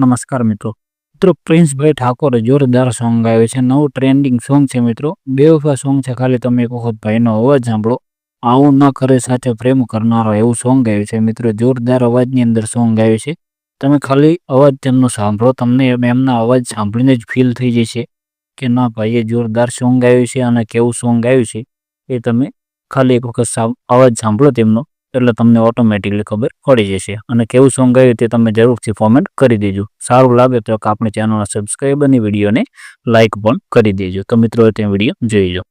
નમસ્કાર મિત્રો. મિત્રો પ્રિન્સભાઈ ઠાકોરે જોરદાર સોંગ ગાયું છે. નવું ટ્રેન્ડિંગ સોંગ છે મિત્રો. બેવફા સોંગ છે. ખાલી તમે એક વખત ભાઈનો અવાજ સાંભળો. આવું ન કરે સાથે પ્રેમ કરનારો એવું સોંગ ગાયું છે. મિત્રો, જોરદાર અવાજની અંદર સોંગ ગાયું છે. તમે ખાલી અવાજ તેમનો સાંભળો. તમને એમ- એમના અવાજ સાંભળીને જ ફીલ થઈ જશે કે ના ભાઈએ જોરદાર સોંગ ગાયું છે અને કેવું સોંગ ગાયું છે એ તમે ખાલી એક વખત અવાજ સાંભળો તેમનો. એટલે તમને ઓટોમેટિકલી ખબર પડી જશે. અને કેવું સોંગ ગયું તે તમે જરૂરથી કોમેન્ટ કરી દેજો. સારું લાગે તો આપણી ચેનલના સબસ્ક્રાઈબ અને વિડીયોને લાઇક પણ કરી દેજો. તો મિત્રો તે વીડિયો જોઈ લો.